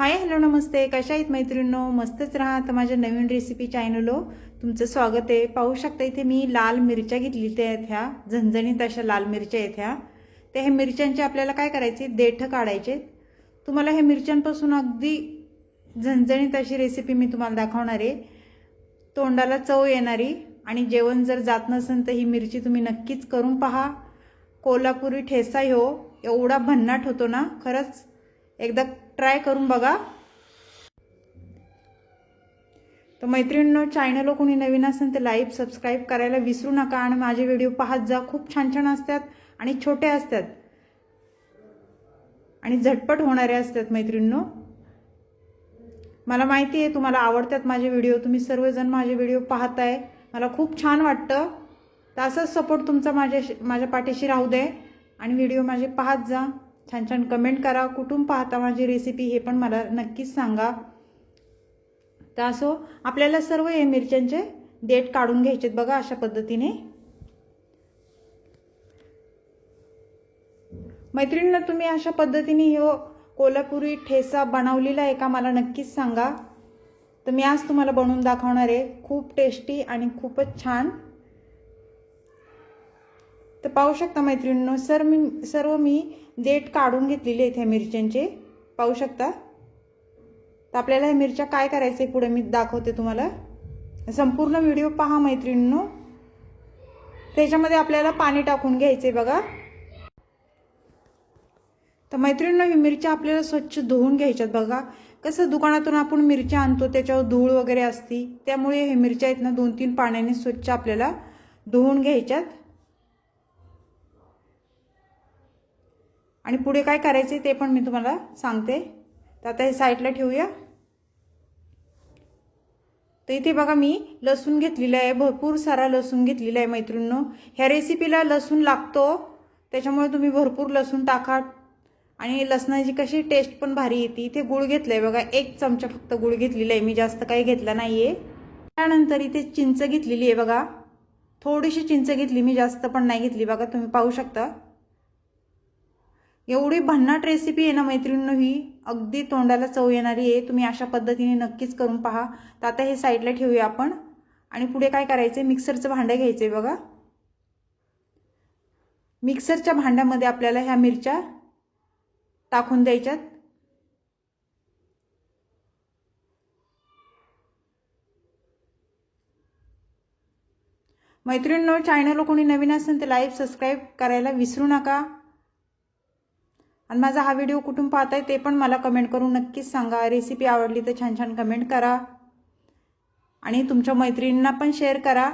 Hi hello नमस्ते. कशा आहेत मैत्रिणींनो? मस्तच राहा. तर माझ्या नवीन रेसिपी चॅनलो तुमचं स्वागत आहे. पाहू शकता इथे मी लाल मिरच्या घेतली आहेत ह्या. झणझणीत अशा लाल मिरच्या आहेत ह्या. तर ह्या मिरच्यांचे आपल्याला काय करायचे? देठं काढायचे. तुम्हाला ह्या मिरच्यांपासून अगदी झणझणीत अशी रेसिपी मी तुम्हाला दाखवणार आहे. तोंडाला चव येणारी आणि जेवण जर जात नसेल तर ही मिरची तुम्ही नक्कीच करून पहा. कोल्हापुरी ठेसा हो. एवढा भन्नाट होतो ना खरंच. एकदा ट्राय करून बघा. तर मैत्रिणींनो चॅनल कोणी नवीन असेल तर लाईव्ह सबस्क्राईब करायला विसरू नका आणि माझे व्हिडिओ पाहत जा. खूप छान छान असतात आणि छोटे असतात. आणि झटपट होणारे असतात मैत्रिणींनो. मला माहिती आहे तुम्हाला आवडतात माझे व्हिडिओ तुम्ही सर्वजण माझे व्हिडिओ पाहताय. मला खूप छान वाटतं. तर असाच सपोर्ट तुमचा माझ्या माझ्या पाठीशी राहू दे आणि व्हिडिओ माझे पाहत जा. छान छान कमेंट करा. कुठून पाहता माझी रेसिपी हे पण मला नक्कीच सांगा. तर असो आपल्याला सर्व हे मिरच्यांचे देठ काढून घ्यायचेत बघा अशा पद्धतीने. मैत्रिणींना तुम्ही अशा पद्धतीने हो कोल्हापुरी ठेसा बनवलेला आहे का मला नक्कीच सांगा. तर मी आज तुम्हाला बनवून दाखवणार आहे. खूप टेस्टी आणि खूपच छान. तर पाहू शकता मैत्रिणींनो सर मी सर्व मी देठ काढून घेतलेले आहेत ह्या मिरच्यांचे. पाहू शकता? तर आपल्याला ह्या मिरच्या काय करायचं आहे पुढे मी दाखवते तुम्हाला. संपूर्ण व्हिडिओ पहा मैत्रिणींनो. त्याच्यामध्ये आपल्याला पाणी टाकून घ्यायचं आहे बघा. तर मैत्रिणींनो ही मिरच्या आपल्याला स्वच्छ धुवून घ्यायच्यात बघा. कसं दुकानातून आपण मिरच्या आणतो त्याच्यावर धूळ वगैरे असती त्यामुळे हे मिरच्या आहेत ना दोन तीन पाण्याने स्वच्छ आपल्याला धुवून घ्यायच्यात. आणि पुढे काय करायचे ते पण मी तुम्हाला सांगते. तर आता हे साईडला ठेवूया. तर इथे बघा मी लसूण घेतलेला आहे भरपूर सारा लसूण घेतलेला आहे मैत्रिणींनो. ह्या रेसिपीला लसूण लागतो त्याच्यामुळे तुम्ही भरपूर लसूण टाका. आणि लसणाची कशी टेस्ट पण भारी येते. इथे गुळ घेतलं आहे बघा एक चमचा फक्त गुळ घेतलेला आहे. मी जास्त काही घेतला नाही आहे त्यानंतर इथे चिंच घेतलेली आहे बघा. थोडीशी चिंच घेतली मी जास्त पण नाही घेतली बघा तुम्ही पाहू शकता. एवढी भन्नाट रेसिपी आहे ना मैत्रिणींनो ही. अगदी तोंडाला चव येणारी आहे. तुम्ही अशा पद्धतीने नक्कीच करून पहा. तर आता हे साईडला ठेवूया आपण. आणि पुढे काय करायचं मिक्सरचं भांडं घ्यायचं आहे बघा. मिक्सरच्या भांड्यामध्ये आपल्याला ह्या मिरच्या टाकून द्यायच्यात. मैत्रिणींनो चॅनल कोणी नवीन असेल तर लाईव्ह सबस्क्राईब करायला विसरू नका. आणि माझा हा व्हिडिओ कुठून पाहताय ते पण मला कमेंट करून नक्कीच सांगा. रेसिपी आवडली तर छान छान कमेंट करा. आणि तुमच्या मैत्रिणींना पण शेअर करा.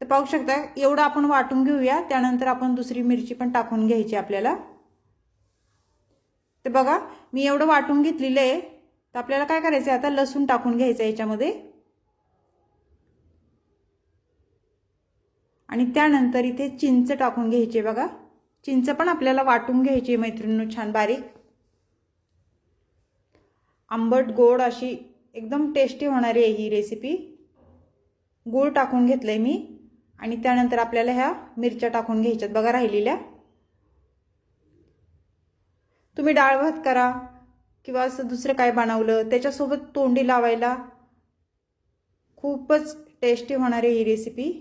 तर पाहू शकता एवढं आपण वाटून घेऊया. त्यानंतर आपण दुसरी मिरची पण टाकून घ्यायची आपल्याला. तर बघा मी एवढं वाटून घेतलेलं आहे. तर आपल्याला काय करायचं आहे आता लसूण टाकून घ्यायचं आहे याच्यामध्ये. आणि त्यानंतर इथे चिंच टाकून घ्यायचे बघा. चिंच पण आपल्याला वाटून घ्यायची मैत्रिणींनो छान बारीक. आंबट गोड अशी एकदम टेस्टी होणारी आहे ही रेसिपी गूळ टाकून घेतलं आहे मी आणि त्यानंतर आपल्याला ह्या मिरच्या टाकून घ्यायच्यात. बघा राहिलेल्या. तुम्ही डाळ भात करा किंवा असं दुसरं काय बनवलं त्याच्यासोबत तोंडी लावायला खूपच टेस्टी होणार आहे ही रेसिपी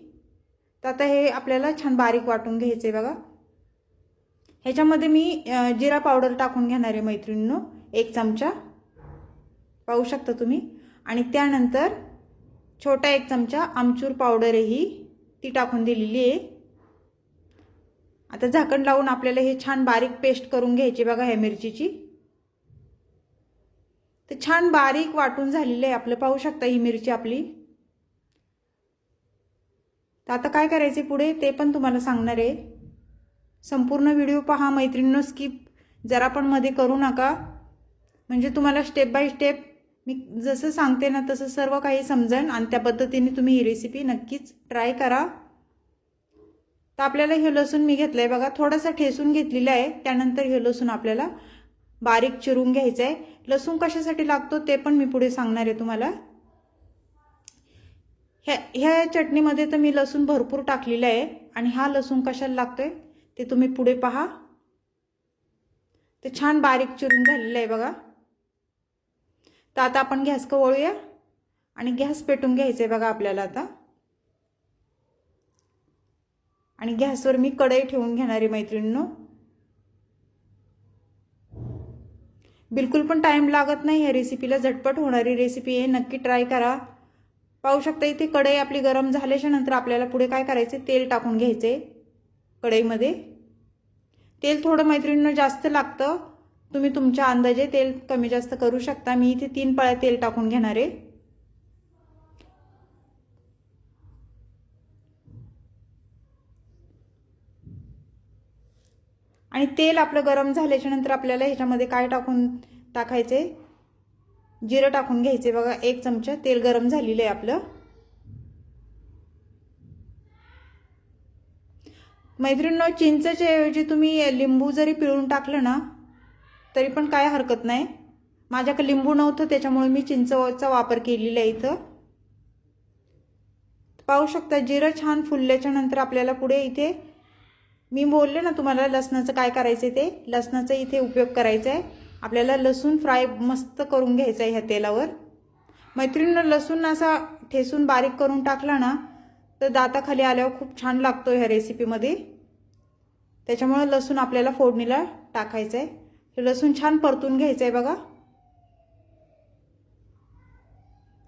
तर आता हे आपल्याला छान बारीक वाटून घ्यायचं आहे बघा. ह्याच्यामध्ये मी जिरा पावडर टाकून घेणार आहे मैत्रिणींनो. एक चमचा. पाहू शकता तुम्ही. आणि त्यानंतर छोटा एक चमचा आमचूर पावडर ही. ती टाकून दिलेली आहे. आता झाकण लावून आपल्याला हे छान बारीक पेस्ट करून घ्यायची बघा ह्या मिरचीची. तर छान बारीक वाटून झालेलं आहे आपलं. पाहू शकता ही मिरची आपली. तर आता काय करायचे पुढे? ते पण तुम्हाला सांगणार आहे. संपूर्ण व्हिडिओ पहा मैत्रिणींनो स्किप जरा पण मध्ये करू नका. म्हणजे तुम्हाला स्टेप बाय स्टेप मी जसं सांगते ना तसं सर्व काही समजेल आणि त्या पद्धतीने तुम्ही ही रेसिपी नक्कीच ट्राय करा. तर आपल्याला हे लसूण मी घेतलं आहे बघा थोडासा ठेसून घेतलेला आहे. त्यानंतर हे लसूण आपल्याला बारीक चिरून घ्यायचं आहे लसूण कशासाठी लागतो ते पण मी पुढे सांगणार आहे तुम्हाला. ह्या ह्या चटणीमध्ये तर मी लसूण भरपूर टाकलेलं आहे. आणि हा लसूण कशाला लागतो आहे ते तुम्ही पुढे पहा. ते छान बारीक चिरून झालेलं आहे बघा. तर आता आपण गॅस कवळूया आणि गॅस पेटून घ्यायचं आहे बघा आपल्याला आता. आणि गॅसवर मी कढई ठेवून घेणारी मैत्रिणींनो. बिलकुल पण टाईम लागत नाही या रेसिपीला झटपट होणारी रेसिपी आहे. नक्की ट्राय करा. पाहू शकता इथे कढई आपली गरम झाल्याच्यानंतर आपल्याला पुढे काय करायचे तेल टाकून घ्यायचे कढईमध्ये. तेल थोडं मैत्रिणीनं जास्त लागतं. तुम्ही तुमच्या अंदाजे तेल कमी जास्त करू शकता. मी इथे तीन पळ्या तेल टाकून घेणार आहे. आणि तेल आपलं गरम झाल्याच्यानंतर आपल्याला ह्याच्यामध्ये काय टाकून टाकायचे? जिरं टाकून घ्यायचे. बघा एक चमचा तेल गरम झालेलं आहे आपलं. मैत्रिणींनो चिंचेच्या ऐवजी तुम्ही लिंबू जरी पिळून टाकलं ना तरी पण काय हरकत नाही. माझ्याकडे लिंबू नव्हतं त्याच्यामुळे मी चिंचचा वापर केलेला आहे इथं. पाहू शकता जिरं छान फुलल्याच्या नंतर आपल्याला पुढे इथे मी बोलले ना तुम्हाला लसणाचं काय करायचं ते लसणाचा इथे उपयोग करायचा आहे आपल्याला लसूण फ्राय मस्त करून घ्यायचं आहे ह्या तेलावर. मैत्रिणीनं लसूण असा ठेसून बारीक करून टाकला ना तर दाताखाली आल्यावर खूप छान लागतो ह्या रेसिपीमध्ये त्याच्यामुळं लसूण आपल्याला फोडणीला टाकायचं आहे हे लसूण छान परतून घ्यायचं आहे बघा.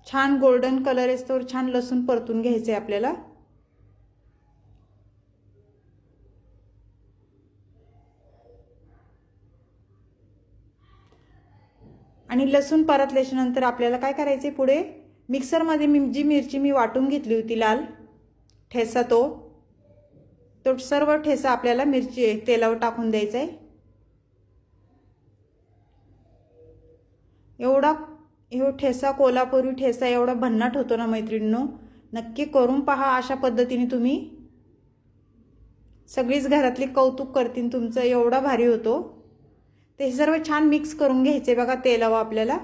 छान गोल्डन कलर असतो छान लसूण परतून घ्यायचं आहे आपल्याला. आणि लसूण परतल्याच्यानंतर आपल्याला काय करायचं आहे पुढे मिक्सरमध्ये मी जी मिरची मी वाटून घेतली होती लाल ठेसा तो तो सर्व ठेसा आपल्याला मिरची तेलावर टाकून द्यायचा आहे एवढा हे ठेसा कोल्हापुरी ठेसा एवढा भन्नाट होतो ना मैत्रिणींनो. नक्की करून पहा अशा पद्धतीने तुम्ही. सगळीच घरातली कौतुक करतील तुमचं एवढा भारी होतो. ते सर्व छान मिक्स करून घ्यायचे बघा तेलावं आपल्याला.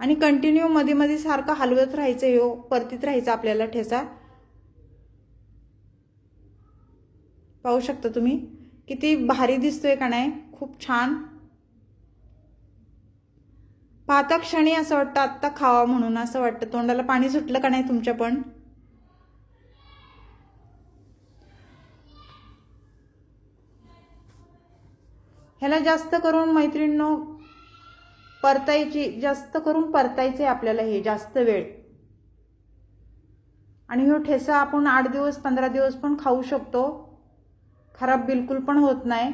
आणि कंटिन्यू मध्ये मध्ये सारखं हलवत राहायचं हो परतीत राहायचं आपल्याला ठेचा. पाहू शकता तुम्ही? किती भारी दिसतोय का नाही? खूप छान. पाहता क्षणी असं वाटतं आत्ता खावा म्हणून असं वाटतं. तोंडाला पाणी सुटलं का नाही तुमच्या पण? ह्याला जास्त करून मैत्रिणींनो परतायची जास्त करून परतायचे आपल्याला हे जास्त वेळ. आणि हो ठेसा आपण आठ दिवस पंधरा दिवस पण खाऊ शकतो. खराब बिलकुल पण होत नाही.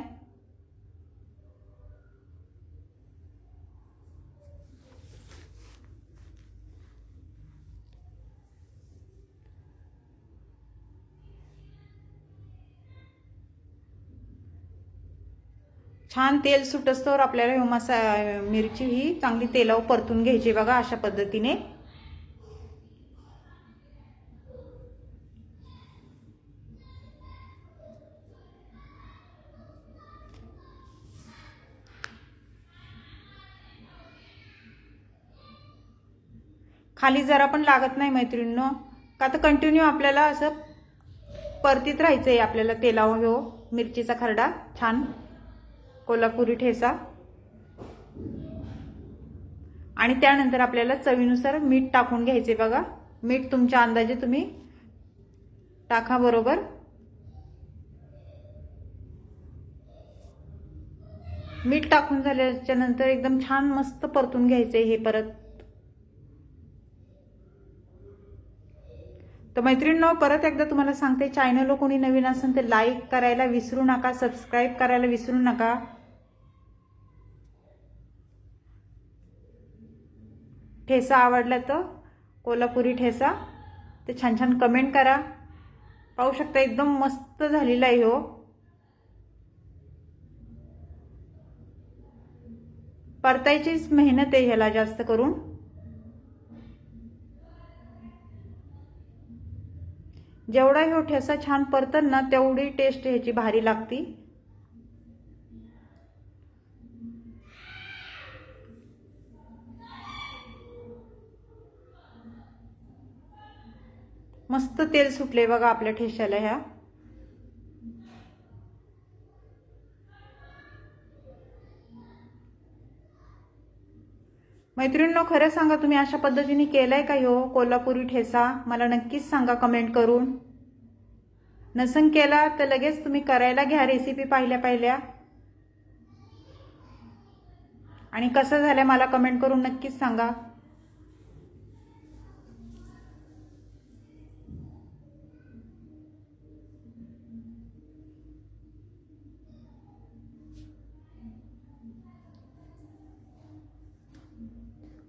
छान तेल सुटस्तवर आपल्याला हे मसा मिरची ही चांगली तेलावर परतून घ्यायची बघा अशा पद्धतीने. खाली जरा पण लागत नाही मैत्रिणीनं. का तर कंटिन्यू आपल्याला असं परतीत राहायचं आहे आपल्याला तेलावर हो मिरचीचा खरडा. छान. कोल्हापुरी ठेचा. आणि त्यानंतर आपल्याला चवीनुसार मीठ टाकून घ्यायचे बघा. मीठ तुमच्या अंदाजे तुम्ही टाका बरोबर. मीठ टाकून झाल्याच्यानंतर एकदम छान मस्त परतून घ्यायचे हे परत. तर मैत्रिणींनो परत एकदा तुम्हाला सांगते चॅनल कोणी नवीन असेल तर लाईक करायला विसरू नका सबस्क्राईब करायला विसरू नका. ठेसा आवडला तर? कोल्हापुरी ठेसा? ते छान छान कमेंट करा. पाहू शकता एकदम मस्त झालेला आहे हो. परतायचीच मेहनत आहे ह्याला जास्त करून. जेवढा ह्यो ठेसा छान परतन ना तेवढी टेस्ट ह्याची भारी लागती. मस्त तेल सुटले बघा आपल्या ठेश्याला ह्या. मैत्रिणींनो खरं सांगा तुम्ही अशा पद्धतीने केलाय का हो कोल्हापुरी ठेसा? मला नक्कीच सांगा कमेंट करून. नसन केला तर लगेच तुम्ही करायला घ्या रेसिपी पाहिल्या पाहिल्या. आणि कसं झालं मला कमेंट करून नक्कीच सांगा.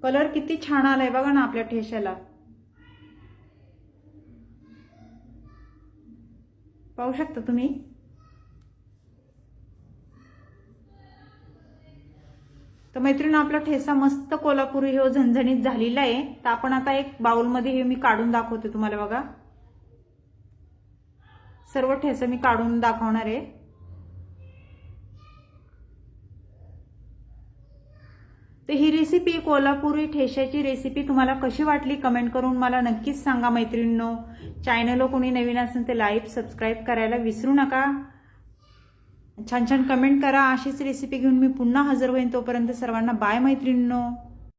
कलर किती छान आलाय बघा ना आपल्या ठेशाला. पाहू शकता तुम्ही? तर मैत्रीण आपला ठेसा मस्त कोल्हापुरी हे झणझणीत झालेला आहे. तर आपण आता एक बाउलमध्ये हे मी काढून दाखवते तुम्हाला बघा. सर्व ठेसा मी काढून दाखवणार आहे. तर ही रेसिपी कोल्हापुरी ठेश्याची रेसिपी तुम्हाला कशी वाटली कमेंट करून मला नक्कीच सांगा मैत्रिणींनो. चॅनल कोणी नवीन असेल ते लाईक सबस्क्राईब करायला विसरू नका. छान छान कमेंट करा. अशीच रेसिपी घेऊन मी पुन्हा हजर होईन तोपर्यंत सर्वांना बाय मैत्रिणींनो.